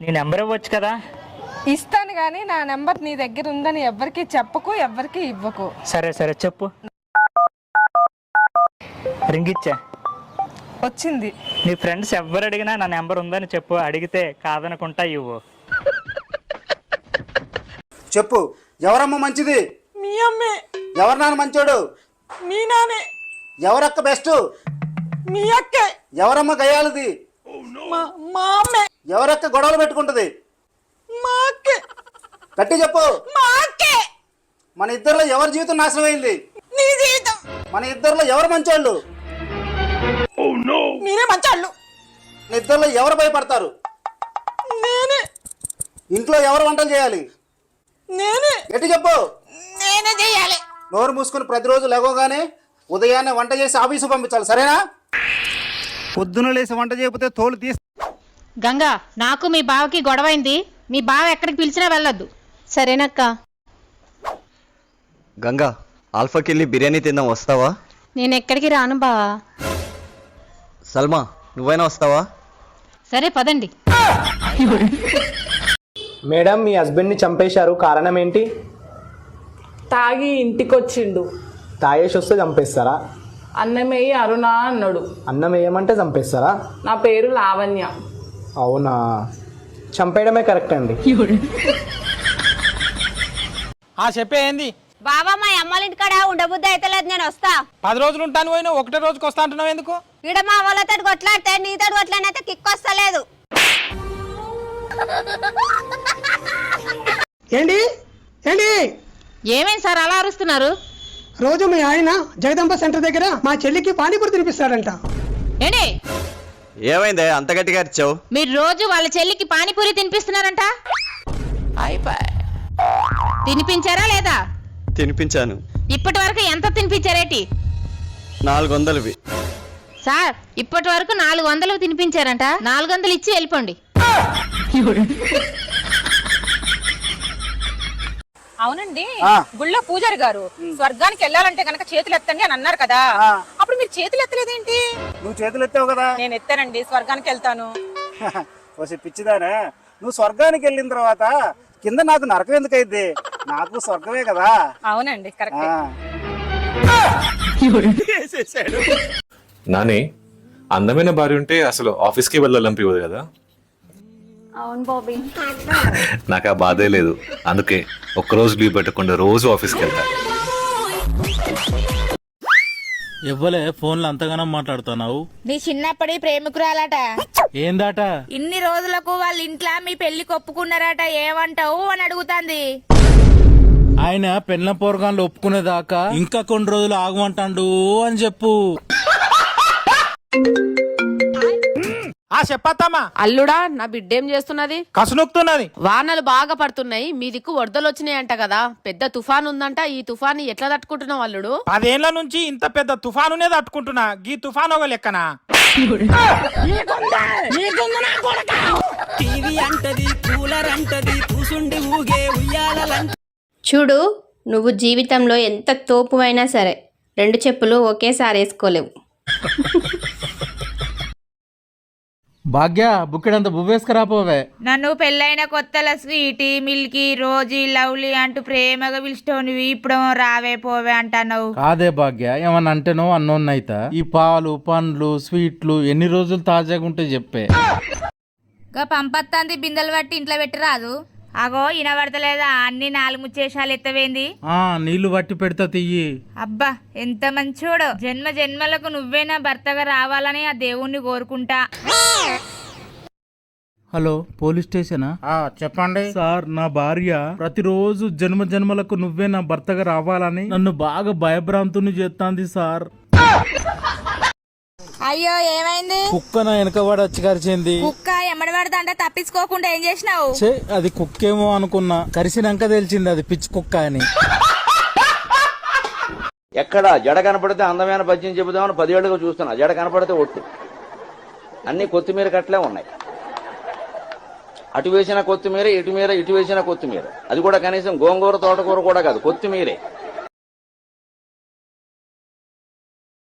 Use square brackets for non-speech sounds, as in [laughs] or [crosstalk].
నీ నెంబర్ ఇవ్వచ్చు కదా? ఇస్తాను కానీ నా నెంబర్ నీ దగ్గర ఉందని ఎవ్వరికి చెప్పకు ఎవ్వరికి ఇవ్వకు. సరే సరే చెప్పు. రింగ్ ఇచ్చా? వచ్చింది. నీ ఫ్రెండ్స్ ఎవ్వరు అడిగినా నా నెంబర్ ఉందని చెప్పు అడిగితే కాదనుకుంటా ఇవ్వు. చెప్పు ఎవరమ్మ మంచిది? మీ అమ్మే. ఎవరు నాన్న మంచోడు? మీ నానే. ఎవరక్క బెస్ట్? మీ అక్కే. ఎవరమ్మ గయాలది? మా మా అమ్మే. ఎవరక్క గొడవలు పెట్టుకుంటది? గట్టి చెప్పు. మన ఇద్దరిలో ఎవరి జీవితం నాశనం అయింది? నీ జీవితం. మన ఇద్దరిలో ఎవరు మంచోళ్ళు? మీరే మంచాళ్ళు. మన ఇద్దరిలో ఎవరు భయపడతారు? నేనే. ఇంట్లో ఎవరు వంటలు చేయాలి? నేనే. గట్టి చెప్పు. నేనే చేయాలి. నోరు మూసుకుని ప్రతిరోజు లేవగానే ఉదయాన్నే వంట చేసి ఆఫీసు పంపించాలి. సరేనా? పొద్దున లేసి వంట చేయకపోతే తోలు తీసి గంగా నాకు మీ బావకి గొడవైంది. మీ బావ ఎక్కడికి పిలిచినా వెళ్ళొద్దు. సరేనక్క. గంగా ఆల్ఫాకి వెళ్ళి బిర్యానీ తిందాం వస్తావా? నేను ఎక్కడికి రాను బావా. సల్మా నువ్వైనా వస్తావా? సరే పదండి. మేడం మీ హస్బెండ్ని చంపేశారు. కారణం ఏంటి తాగి ఇంటికొచ్చిండు. తాగేసి వస్తే చంపేస్తారా? అన్నమయ్యి అరుణ అన్నాడు. అన్నం వేయమంటే చంపేస్తారా? నా పేరు లావణ్య. అవునా? చంపేయడమే కరెక్ట్ అండి. ఆ చెప్పే ఏంది? బావా మా అమ్మాళ్ళ ఇంటికాడ ఉండబుద్ధి అయితే లేదు నేను వస్తా. పది రోజులు ఉంటాను పోయినా ఒకటే రోజుకి వస్తా అంటున్నావు ఎందుకు? ఈడ మా వాళ్ళతో కొట్లాడితే నీతో కొట్లాడినైతే కిక్ వస్తలేదు. ఏంటి? ఏంటి? ఏమేం సార్ అలా అరుస్తున్నారు? రోజు మీ ఆయన జగదంబ సెంటర్ దగ్గర మా చెల్లికి పానీపూరి తినిపిస్తాడంట. ఏంటి? ఏమైందే? అంత గట్టిగా ఇచ్చావు మీరు రోజు వాళ్ళ చెల్లికి పానీపూరి తినిపిస్తున్నారంట? తినిపించారా లేదా? తినిపించాను. ఇప్పటి వరకు ఎంత తినిపించారేటి? నాలుగు వందలవి సార్ ఇప్పటి వరకు నాలుగు వందలు తినిపించారంట. నాలుగు వందలు ఇచ్చి వెళ్ళిపోండి. అవునండి. గుళ్ళో పూజారి గారు స్వర్గానికి వెళ్ళాలంటే గనక చేతులు ఎత్తండి అని అన్నారు కదా. అప్పుడు మీరు చేతులు ఎత్తలేదేంటి నువ్వు చేతులు ఎత్తావు కదా. నేను ఎత్తానండి స్వర్గానికి వెళ్తాను. [laughs] వచ్చి పిచ్చిదానే. నువ్వు స్వర్గానికి వెళ్ళిన తర్వాత కింద నాకు నరకం ఎందుకు అయింది నాకు స్వర్గమే కదా. అవునండి కరెక్ట్. నాని అందమైన భార్య ఉంటే అసలు ఆఫీస్కి వెళ్ళాలనిపించదు కదా. అవును బాబీ. నాకు ఆ బాధే లేదు. అందుకే ఒక్కరోజు లీవ్ పెట్టకుండా రోజు ఆఫీస్కి వెళ్తా. ఎవ్వలే ఫోన్లో అంతగానో మాట్లాడుతున్నావు? నీ చిన్నప్పటి ప్రేమికురాలట. ఏందాట? ఇన్ని రోజులకు వాళ్ళ ఇంట్లో మీ పెళ్ళికి ఒప్పుకున్నారట ఏమంటావు అని అడుగుతాంది. ఆయన పెళ్ళ పోరగాన్లు ఒప్పుకునేదాకా ఇంకా కొన్ని రోజులు ఆగమంటాడు అని చెప్పు. ఆ చెప్పత్తమ్మా. అల్లుడా నా బిడ్డేం చేస్తున్నది? కసునొక్కుతున్నది. వానలు బాగా పడుతున్నాయి మీ దిక్కు వరదలు వచ్చినాయంట కదా పెద్ద తుఫాన్ ఉందంట ఈ తుఫాన్ ఎట్లా తట్టుకుంటున్నావు అల్లుడు? పదేళ్ళ నుంచి ఇంత పెద్ద తుఫానునే తట్టుకుంటున్నా గీ తుఫాన్ ఒక లెక్కనా? చూడు నువ్వు జీవితంలో ఎంత తోపు అయినా సరే రెండు చెప్పులు ఒకేసారి వేసుకోలేవు. భాగ్య బుక్కెడంత బువ్వేసుకురాపోవే నన్ను పెళ్ళైన కొత్తల స్వీటీ మిల్కీ రోజీ లవ్లీ అంటూ ప్రేమగా పిలిచేటోనివి ఇప్పుడు రావే పోవే అంటున్నావు. కాదే భాగ్య ఏమన్నా అంటేనో అన్నోన్నైతా. ఈ పాలు పండ్లు స్వీట్లు ఎన్ని రోజులు తాజాగా ఉంటే చెప్పే. గా పంపత్తాంది బిందెలు పట్టి ఇంట్లో పెట్టి రాదు. అగో ఇనబడతలేదా? అన్ని నాలుగు ముచ్చేషాలు ఎత్తవేంది? ఆ నీళ్ళు పట్టి పెడతా తియ్యి. అబ్బా ఎంత మంచోడో. జన్మ జన్మలకు నువ్వేనా భర్తగా రావాలని ఆ దేవుణ్ణి కోరుకుంటా. హలో పోలీస్ స్టేషనా? చెప్పండి. సార్ నా భార్య ప్రతిరోజు జన్మ జన్మలకు నువ్వే నా భర్తగా రావాలని నన్ను బాగా భయభ్రాంతుని చేస్తాంది సార్. అయ్యో ఏమైంది? కుక్క నా వెనకబడి వచ్చి కరిచింది. కుక్క? ఎమ్మడి పడతా తప్పించుకోకుండా ఏం చేసినావు? అది కుక్కేమో అనుకున్నా. కరిసినాక తెలిసింది అది పిచ్చి కుక్క అని. ఎక్కడ? జడ కనపడితే అందమైన పద్యం చెబుదామని పదేళ్ళుగా చూస్తున్నా. జడ కనపడితే ఒట్టు. అన్ని కొత్తిమీర కట్లే ఉన్నాయి. అటు వేసిన కొత్తిమీర ఇటు మీర ఇటు వేసిన కొత్తిమీర. అది కూడా కనీసం గోంగూర తోటకూర కూడా కాదు కొత్తిమీరే.